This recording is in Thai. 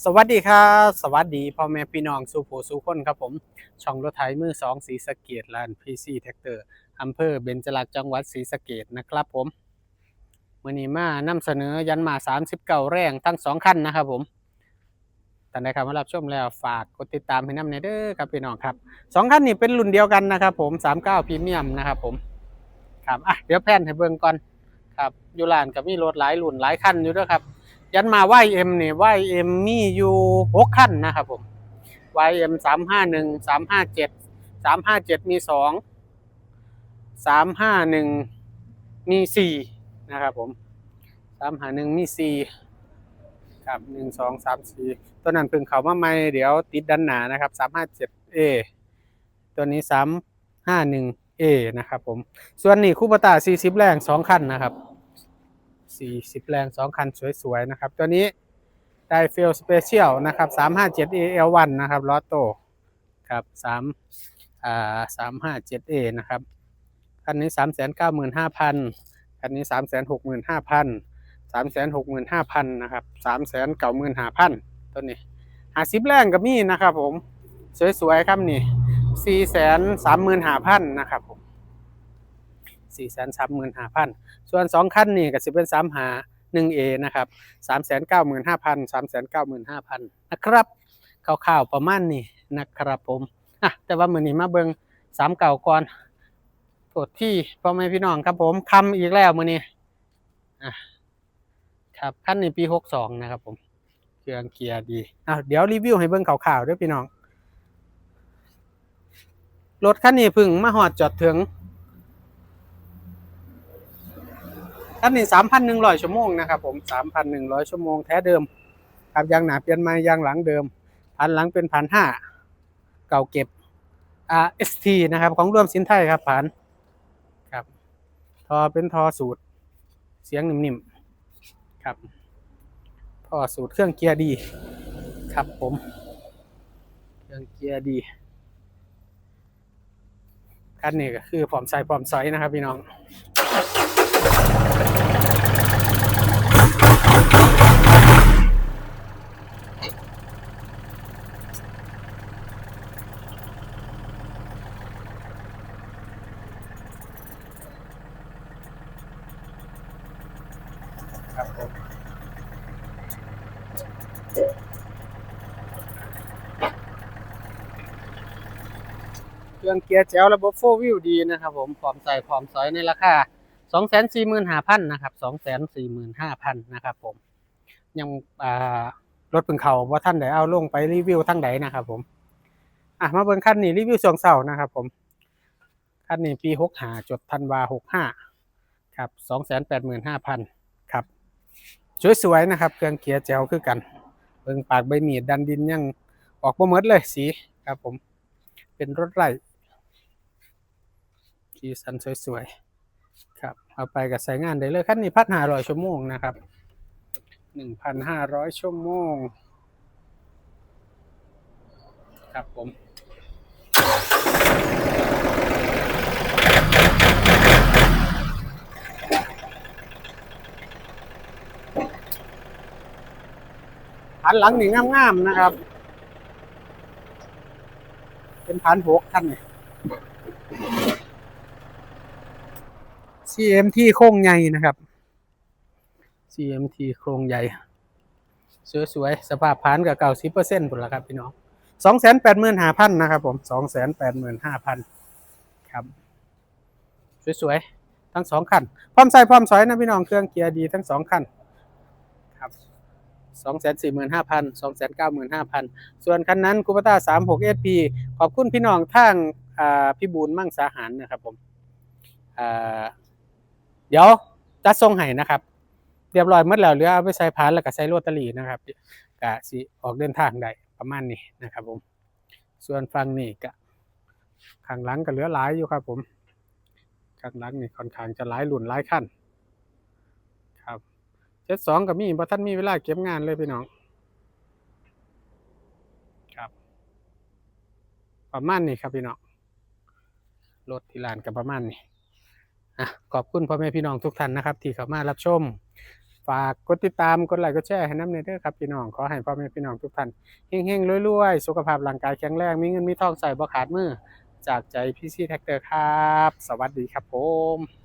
สวัสดีครับสวัสดีพ่อแม่พี่น้องสู่ผู้สู่คนครับผม ช่องรถไถมือสองสีสะเกตลานพีซีแท็กเตอร์อำเภอเบญจลักษณ์จังหวัดศรีสะเกดนะครับผมมื่อนี้มานำเสนอยันมา 39 แรงทั้งสองคันนะครับผมท่านใดเข้ามารับชมแล้วฝากกดติดตามให้น้ำในเด้อครับพี่น้องครับสองคันนี้เป็นรุ่นเดียวกันนะครับผม 39พรีเมียมนะครับผมครับอะเดี๋ยวแพนให้เบิ่งก่อนครับอยู่ลานกับมีรถหลายรุ่นหลายคันอยู่ด้วยครับ ยันมา YM เนี่ย YM มีอยู่หกขั้นนะครับผม YM สามห้าหนึ่งสามห้าเจ็ดสามห้าเจ็ดมีสองสามห้าหนึ่งมีสี่นะครับผมสามห้าหนึ่งมีสี่ครับหนึ่งสองสามสี่ตัวนั้นพิ่งเขามาใหม่เดี๋ยวติดดันหนานะครับสามห้าเจ็ด A ตัวนี้สามห้าหนึ่ง A นะครับผม ส่วนนี้คูปตาสี่สิบแรงสองคันนะครับ 40 แรง 2 คันสวย ๆ นะครับ ตัวนี้ได้เฟลสเปเชียลนะครับ 357 AL1 นะครับลอโตครับ3อ่า 357A นะครับ คันนี้ 395,000 คันนี้ 365,000 365,000นะครับ395,000 ตัวนี้50แรงก็มีนะครับผม สวย ๆ ครับนี่435,000นะครับผม 435,000ส่วนสองคันนี่ก็สิเป็นสามหาหนึ่งเอนะครับสามแสนเก้าหมื่นห้าพันสามแสนเก้าหมื่นห้าพันนะครับคร่าวๆประมาณนี้นะครับผมอะแต่ว่ามือนี้มาเบิงสามเก่าก่อนโทษที่พ่อแม่พี่น้องครับผมคำอีกแล้วมือนี้อะครับคันนี้ปีหกสองนะครับผมเครื่องเกียร์ดีอะเดี๋ยวรีวิวให้เบิ่งข่าวๆด้วยพี่น้อง รถคันนี้พึ่งมาหอดจอดถึง คันนี้สามพันหนึ่งร้อยชั่วโมงนะครับผมสามพันหนึ่งร้อยชั่วโมงแท้เดิม ครับยางหนาเปลี่ยนใหม่ยางหลังเดิมพันหลังเป็นพันห้าเก่าเก็บ RST นะครับ ของร่วมสินไทยครับผ่านครับทอเป็นทอสูตร เสียงนิ่มๆครับทอสูตรเครื่องเกียร์ดี ครับผม เครื่องเกียร์ดีคันนี้ก็คือพร้อมใส่พร้อมซอยนะครับพี่น้อง ครับผมเครื่องเกียร์แจ๋วระบบโฟวิวดีนะครับผมพร้อมใส่พร้อมสอยในราคา245,000นะครับ245,000นะครับผม ยังรถเพิ่งเขาว่าท่านใดเอาลงไปรีวิวทั้งใดนะครับผม อะมาเบิ่งคันนี้รีวิวช่วงเสาร์นะครับผมคันนี้ปี65จดธันวา65ครับ285,000ครับส สวยๆนะครับ เครื่องเกียร์แจ๋วคือกัน เบิ่งปากใบมีดดันดินยังออกบ่หมดเลยสีครับผม เป็นรถไร่สีสันสวยๆครับ เอาไปกับใช้งานได้เลยคันนี้พัดหาร้อยชั่วโมงนะครับหนึ่งพันห้าร้อยชั่วโมง ครับผม พันหลังนี่งามๆนะครับ เป็นพันหกคันนี่ CMT โครงใหญ่นะครับ CMT โครงใหญ่ สวยๆ สภาพพันกับเก่าสิบเปอร์เซ็นต์ผลละครับพี่น้องสองแสนแปดหมื่นห้าพันนะครับผมสองแสนแปดหมื่นห้าพันครับ สวยๆ ทั้งสองคัน พร้อมใส่พร้อมสอยนะพี่น้องเครื่องเกียร์ดีทั้งสองคันครับ สองแสนสี่หมื่นห้าพัน2แสนเก้าหมื่นห้าพันส่วนคันนั้นคูปต้าสามหกเอพีขอบคุณพี่น้องทางอ่าพี่บูลมั่งสาหารนะครับผมเดี๋ยวจะส่งให้นะครับ เรียบร้อยหมดแล้วเหลือเอาไปใส่พานแล้วก็ใส่โรตารีนะครับกะสิออกเดินทางได้ประมาณนี้นะครับผม ส่วนฟังนี่ก็ข้างหลังก็เหลือหลายอยู่ครับผมข้างหลังนี่ค่อนข้างจะหลายรุ่นหลายขั้น เจ็ดสองกับมีเพราะท่านมีเวลาเก็บงานเลยพี่น้อง ครับ ประมาณนี้ครับพี่น้องรถที่ร้านกับประมาณนี้อะขอบคุณพ่อแม่พี่น้องทุกท่านนะครับ ที่เข้ามารับชม ฝากกดติดตามกดไลค์กดแชร์ให้น้ำเนเด้อครับพี่น้องขอให้พ่อแม่พี่น้องทุกท่านเฮงๆรวยๆสุขภาพร่างกายแข็งแรงมีเงินมีทองใส่บ่ขาดมือจากใจพี่ซีแท็กเตอร์ครับ สวัสดีครับผม